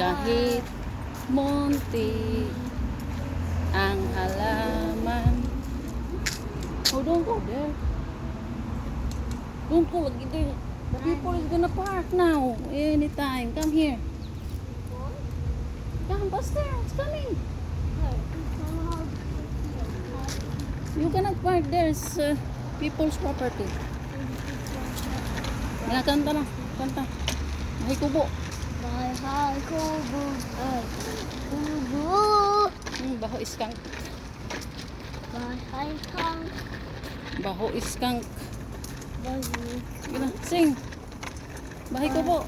Kahit munti ang halaman. Oh, don't go there. Don't go there. The people is gonna park now. Anytime. Come here. Come, Buster. It's coming. You cannot park there. It's uh, people's property. Yan, kanta na. Kanta. Ay, kubo. Bye bye, Kubu. Ay, Kubu. Hmm, baho iskang. Bye, Kang. Baho iskang. Bye Gina, sing. Bahay kubo.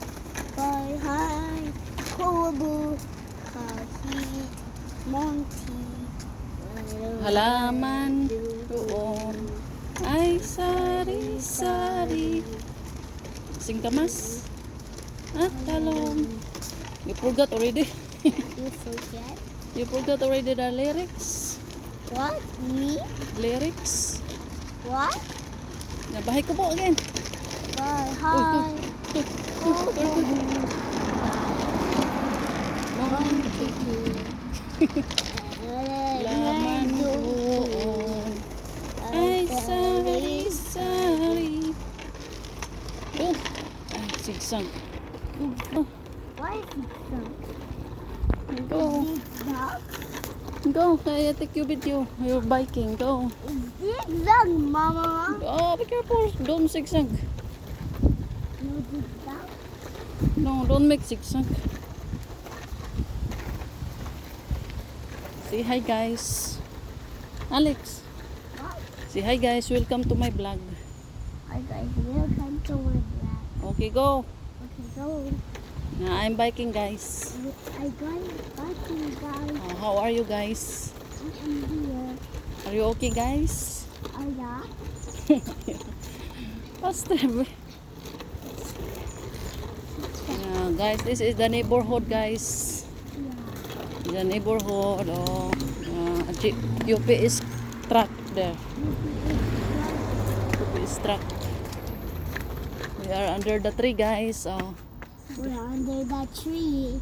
bye, bye, Kubu. Kahit Monty. Halaman doon ay sari-sari. Sing kamas. At talong. You forgot already. You forget? you forgot already the lyrics. What? Me? Lyrics. What? Na bahay kubo again. Bye Uy, bye, Tuh, tuh, tuh, tuh, tuh. Monty. Laman doon ay sari-sari. Oh, ay sigsang. Oh, Why is it go, go. Kaya take your video. You're biking. Go. Zigzag, Mama. Oh, be careful. Don't zigzag. No zigzag. No, don't make zigzag. Say hi, guys. Alex. What? Say hi, guys. Welcome to my vlog. Hi guys, welcome to my vlog. Okay, go. So Na I'm biking, guys. I got biking guys. Oh, how are you, guys? I am here. Are you okay, guys? Oh yeah. What's the... Yeah, guys, this is the neighborhood, guys. Yeah. The neighborhood. Oh, uh, UP is truck there. UP is truck. We are under the tree, guys. So. We're under the tree.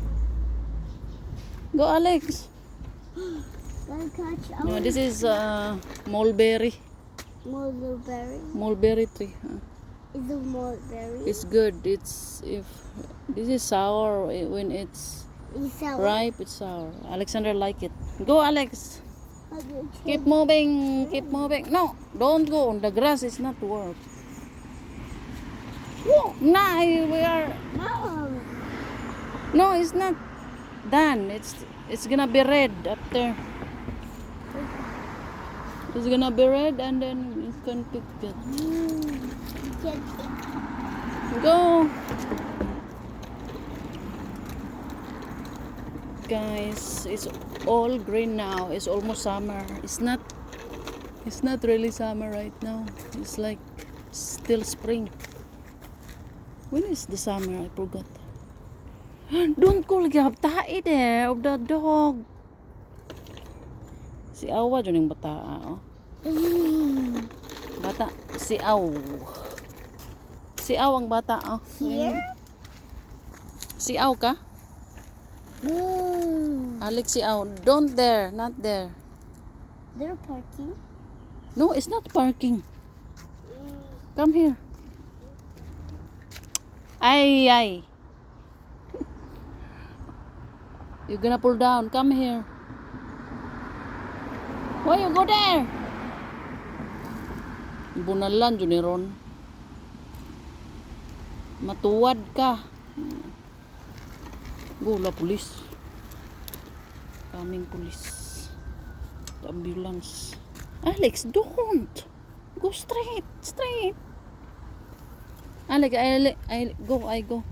Go, Alex. Catch No, this is uh, mulberry. mulberry. Mulberry tree. huh? Is a mulberry? It's good. It's if this is sour when it's It's a ripe. It's sour. Alexander like it. Go, Alex. Keep moving. Keep moving. No, don't go on the grass. It's not work. Nah, we are. No, it's not done. It's it's gonna be red up there. It's gonna be red and then you can pick it. Go. Guys, it's all green now. It's almost summer. It's not it's not really summer right now. It's like still spring. When is the summer? I forgot. Don't call gabtai there of the dog. Si Awa dyan yung bata. Oh. Mm. Bata. Si Aw. Si Aw ang bata. Oh. Here? Si Aw ka? Mm. Alex si Aw. Don't there. Not there. They're parking. No, it's not parking. Come here. Ay, ay. You're gonna pull down. Come here. Why you go there? Bunalan, yun ni Ron. Matuwad ka. Gula, pulis. Kaming pulis. The ambulance. Alex, don't. Go straight. Straight. Alex, I, I go, I go.